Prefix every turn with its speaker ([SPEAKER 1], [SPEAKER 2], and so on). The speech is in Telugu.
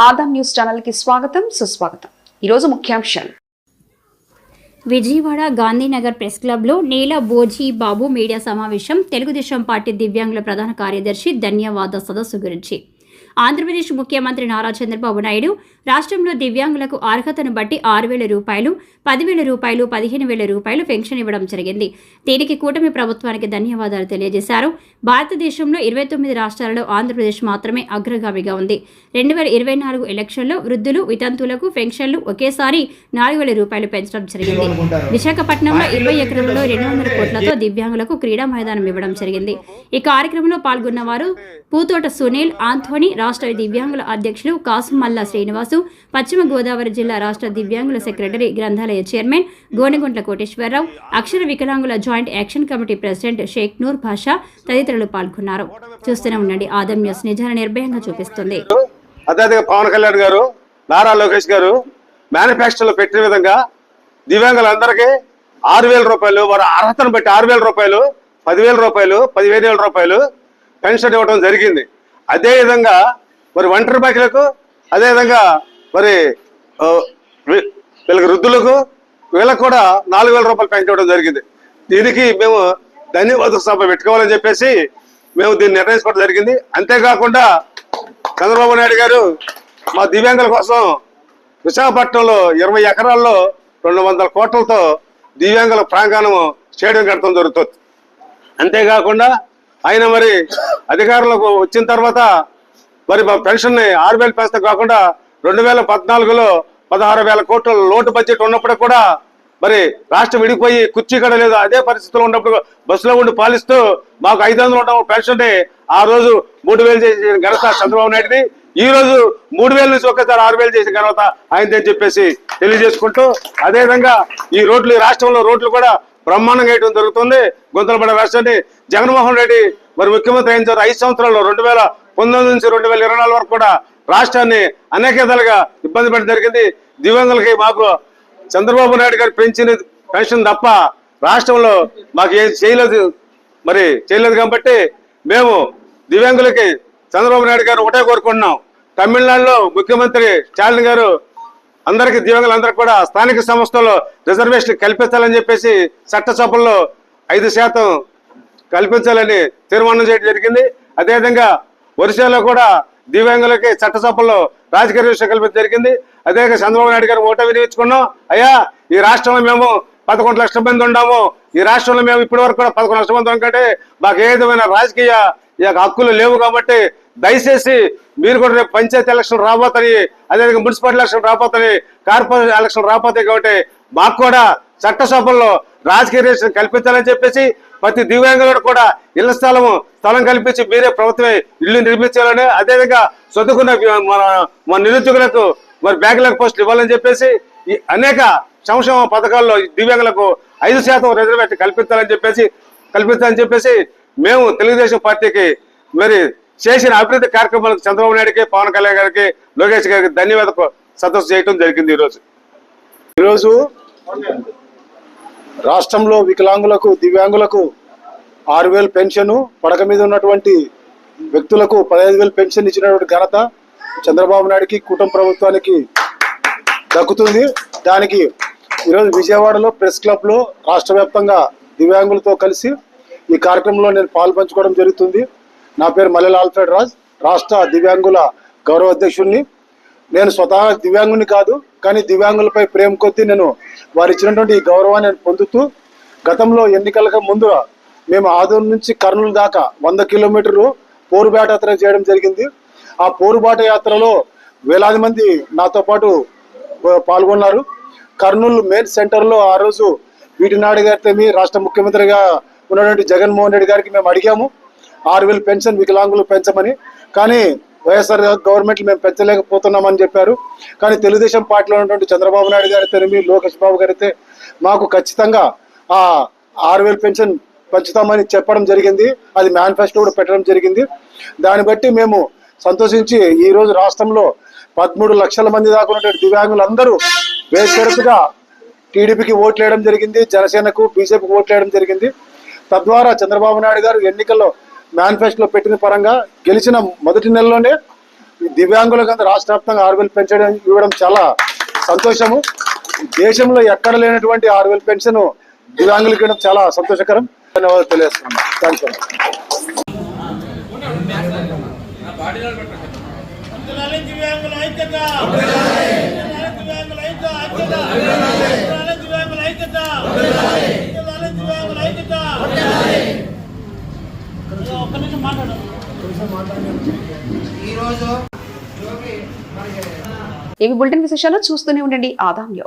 [SPEAKER 1] ఆదాం న్యూస్ ఛానల్కి స్వాగతం సుస్వాగతం. ఈరోజు ముఖ్యాంశాలు.
[SPEAKER 2] విజయవాడ గాంధీనగర్ ప్రెస్ క్లబ్లో నీల బోజీ బాబు మీడియా సమావేశం తెలుగుదేశం పార్టీ దివ్యాంగుల ప్రధాన కార్యదర్శి ధన్యవాద సదస్సు గురించి. ఆంధ్రప్రదేశ్ ముఖ్యమంత్రి నారా చంద్రబాబు నాయుడు రాష్ట్రంలో దివ్యాంగులకు అర్హతను బట్టి ఆరు వేల రూపాయలు పదివేల రూపాయలు పదిహేను వేల రూపాయలు పెన్షన్ ఇవ్వడం జరిగింది. దీనికి కూటమి ప్రభుత్వానికి ధన్యవాదాలు తెలియజేశారు. భారతదేశంలో ఇరవై తొమ్మిది రాష్ట్రాలలో ఆంధ్రప్రదేశ్ మాత్రమే అగ్రగామిగా ఉంది. రెండు వేల ఇరవై నాలుగు ఎలక్షన్లో వృద్ధులు వితంతువులకు పెన్షన్లు ఒకేసారి నాలుగు వేల రూపాయలు పెంచడం జరిగింది. విశాఖపట్నంలో ఇరవై ఎకరంలో రెండు వందల కోట్లతో దివ్యాంగులకు క్రీడా మైదానం ఇవ్వడం జరిగింది. ఈ కార్యక్రమంలో పాల్గొన్న వారు పూతోట సునీల్ ఆంథోని రాష్ట్ర దివ్యాంగుల అధ్యక్షులు కాసుమల్లా శ్రీనివాసు పశ్చిమ గోదావరి జిల్లా రాష్ట్ర దివ్యాంగుల సెక్రటరీ గ్రంథాలయ చైర్మన్ గోనెగుంట్ల కోటేశ్వరరావు అక్షర వికలాంగుల joint action committee president Shaik Noor Basha తదితరులు పాల్గొన్నారు. చూస్తూనే ఉండండి ఆదం న్యూస్ నిజాన్ని నిర్భయంగా చూపిస్తుంది.
[SPEAKER 3] అదేవిధంగా పవన్ కళ్యాణ్ గారు నారా లోకేష్ గారు మేనిఫెస్టోలో పెట్టిన విధంగా దివ్యాంగులందరికీ ఆరు వేల రూపాయలు వారి అర్హతను బట్టి ఆరు వేల రూపాయలు పదివేల రూపాయలు పదివేల వేల రూపాయలు పెన్షన్ ఇవ్వడం జరిగింది. అదేవిధంగా మరి ఒంటరి బాకీలకు అదేవిధంగా మరి వీ- వీళ్ళకి వృద్ధులకు వీళ్ళకు కూడా నాలుగు వేల రూపాయలు పెంచడం జరిగింది. దీనికి మేము ధన్యవాద సభ పెట్టుకోవాలని చెప్పేసి మేము దీన్ని నిర్ణయించుకోవడం జరిగింది. అంతేకాకుండా చంద్రబాబు నాయుడు గారు మా దివ్యాంగుల కోసం విశాఖపట్నంలో ఇరవై ఎకరాల్లో రెండు వందల కోట్లతో దివ్యాంగుల ప్రాంగణం స్టేడియం కట్టడం జరుగుతుంది. అంతేకాకుండా ఆయన మరి అధికారులకు వచ్చిన తర్వాత మరి మా పెన్షన్ని ఆరు వేలు పెంచడం కాకుండా రెండు వేల పద్నాలుగులో పదహారు వేల కోట్ల లోటు బడ్జెట్ ఉన్నప్పుడు కూడా మరి రాష్ట్రం విడిపోయి కుర్చీ కూడా లేదు అదే పరిస్థితిలో ఉన్నప్పుడు బస్సులో ఉండి పాలిస్తూ మాకు ఐదు వందలు ఉండడం పెన్షన్ ఆ రోజు మూడు వేలు చేసిన ఘనత చంద్రబాబు నాయుడుది. ఈ రోజు మూడు వేల నుంచి ఒక్కసారి ఆరు వేలు చేసిన ఘనత ఆయనదని చెప్పేసి తెలియజేసుకుంటూ అదేవిధంగా ఈ రోడ్లు ఈ రాష్ట్రంలో రోడ్లు కూడా బ్రహ్మాండంగా వేయడం జరుగుతుంది. గుంతలపడ రాష్ట్రాన్ని జగన్మోహన్ రెడ్డి మరి ముఖ్యమంత్రి అయిన తర్వాత ఐదు సంవత్సరాల్లో రెండు వేల పంతొమ్మిది నుంచి రెండు వేల ఇరవై నాలుగు వరకు కూడా రాష్ట్రాన్ని అనేక విధాలుగా ఇబ్బంది పెట్టడం జరిగింది. దివ్యాంగులకి మాకు చంద్రబాబు నాయుడు గారు పెంచిన పెన్షన్ తప్ప రాష్ట్రంలో మాకు ఏం చేయలేదు. మరి చేయలేదు కాబట్టి మేము దివ్యాంగులకి చంద్రబాబు నాయుడు గారు ఒకటే కోరుకుంటున్నాం. తమిళనాడులో ముఖ్యమంత్రి స్టాలిన్ గారు అందరికి దివ్యాంగులందరికీ కూడా స్థానిక సంస్థల్లో రిజర్వేషన్ కల్పించాలని చెప్పేసి చట్టసభల్లో ఐదు శాతం కల్పించాలని తీర్మానం చేయడం జరిగింది. అదేవిధంగా ఒరిస్సాలో కూడా దివ్యాంగులకి చట్టసభల్లో రాజకీయ విషయం కల్పించడం జరిగింది. అదే చంద్రబాబు నాయుడు గారు ఓట వినియోగించుకున్నాం. అయ్యా ఈ రాష్ట్రంలో మేము పదకొండు లక్షల మంది ఉన్నాము ఈ రాష్ట్రంలో మేము ఇప్పటి వరకు కూడా పదకొండు లక్షల మంది ఉన్నాం మాకు ఏ విధమైన రాజకీయ ఈ యొక్క హక్కులు లేవు కాబట్టి దయచేసి మీరు కూడా రేపు పంచాయతీ ఎలక్షన్ రాబోతాయి. అదేవిధంగా మున్సిపల్ ఎలక్షన్ రాబోతాయి. కార్పొరేషన్ ఎలక్షన్ రాబోతాయి కాబట్టి మాకు కూడా చట్టసభల్లో రాజకీయ రేషన్ కల్పించాలని చెప్పేసి ప్రతి దివ్యాంగులకు కూడా ఇళ్ళ స్థలము స్థలం కల్పించి మీరే ప్రభుత్వమే ఇల్లు నిర్మించాలని అదేవిధంగా చదువుకున్న మన మన నిరుద్యోగులకు మరి బ్యాంకులకు పోస్టులు ఇవ్వాలని చెప్పేసి ఈ అనేక సంక్షేమ పథకాల్లో దివ్యాంగులకు ఐదు శాతం రిజర్వేషన్ కల్పించాలని చెప్పేసి కల్పించాలని చెప్పేసి మేము తెలుగుదేశం పార్టీకి మరి చేసిన అభివృద్ధి కార్యక్రమాలకు చంద్రబాబు నాయుడుకి పవన్ కళ్యాణ్ గారికి లోకేష్ గారికి ధన్యవాద సదస్సు చేయడం జరిగింది ఈరోజు.
[SPEAKER 4] ఈరోజు రాష్ట్రంలో వికలాంగులకు దివ్యాంగులకు ఆరు వేలు పెన్షన్ పడక మీద ఉన్నటువంటి వ్యక్తులకు పదహైదు వేలు పెన్షన్ ఇచ్చినటువంటి ఘనత చంద్రబాబు నాయుడుకి కుటుంబ ప్రభుత్వానికి దక్కుతుంది. దానికి ఈరోజు విజయవాడలో ప్రెస్ క్లబ్లో రాష్ట్ర వ్యాప్తంగా దివ్యాంగులతో కలిసి ఈ కార్యక్రమంలో నేను పాల్పంచుకోవడం జరుగుతుంది. నా పేరు మల్లెల ఆల్ఫ్రెడ్ రాజ్ రాష్ట్ర దివ్యాంగుల గౌరవ అధ్యక్షుడిని. నేను స్వతహా దివ్యాంగుని కాదు కానీ దివ్యాంగులపై ప్రేమ కొద్దీ నేను వారు ఇచ్చినటువంటి ఈ గౌరవాన్ని నేను పొందుతూ గతంలో ఎన్నికలకు ముందు మేము ఆదూరు నుంచి కర్నూలు దాకా వంద కిలోమీటర్లు పోరుబాట యాత్ర చేయడం జరిగింది. ఆ పోరుబాట యాత్రలో వేలాది మంది నాతో పాటు పాల్గొన్నారు. కర్నూలు మెయిన్ సెంటర్లో ఆ రోజు వీటినాడు గారితో రాష్ట్ర ముఖ్యమంత్రిగా ఉన్నటువంటి జగన్మోహన్ రెడ్డి గారికి మేము అడిగాము. ఆరు వేలు పెన్షన్ వికలాంగులు పెంచమని. కానీ వైఎస్ఆర్ గవర్నమెంట్ మేము పెంచలేకపోతున్నామని చెప్పారు. కానీ తెలుగుదేశం పార్టీలో ఉన్నటువంటి చంద్రబాబు నాయుడు గారి తరిమి లోకేష్ బాబు గారైతే మాకు ఖచ్చితంగా ఆ ఆరు వేలు పెన్షన్ పెంచుతామని చెప్పడం జరిగింది. అది మేనిఫెస్టో కూడా పెట్టడం జరిగింది. దాన్ని బట్టి మేము సంతోషించి ఈరోజు రాష్ట్రంలో పదమూడు లక్షల మంది దాకా ఉన్నటువంటి దివ్యాంగులందరూ బేషరతుగా టీడీపీకి ఓట్లు వేయడం జరిగింది. జనసేనకు బీజేపీకి ఓట్లు వేయడం జరిగింది. తద్వారా చంద్రబాబు నాయుడు గారు ఎన్నికల్లో మేనిఫెస్టోలో పెట్టిన పరంగా గెలిచిన మొదటి నెలలోనే ఈ దివ్యాంగులకు అంతా రాష్ట్ర వ్యాప్తంగా ఆరు వేలు పెంచడం ఇవ్వడం చాలా సంతోషము. దేశంలో ఎక్కడ లేనటువంటి ఆరు వేలు పెన్షన్ దివ్యాంగులకు ఇవ్వడం చాలా సంతోషకరం. ధన్యవాదాలు తెలియజేస్తున్నాను. థ్యాంక్ యూ
[SPEAKER 5] దివ్యాంగుల ఐక్యత! దివ్యాంగుల ఐక్యత! దివ్యాంగుల ఐక్యత! దివ్యాంగుల ఐక్యత! మాట్లాడు
[SPEAKER 1] ఇవి బులెటిన్ విశేషాలు చూస్తూనే ఉండండి. ఆదాం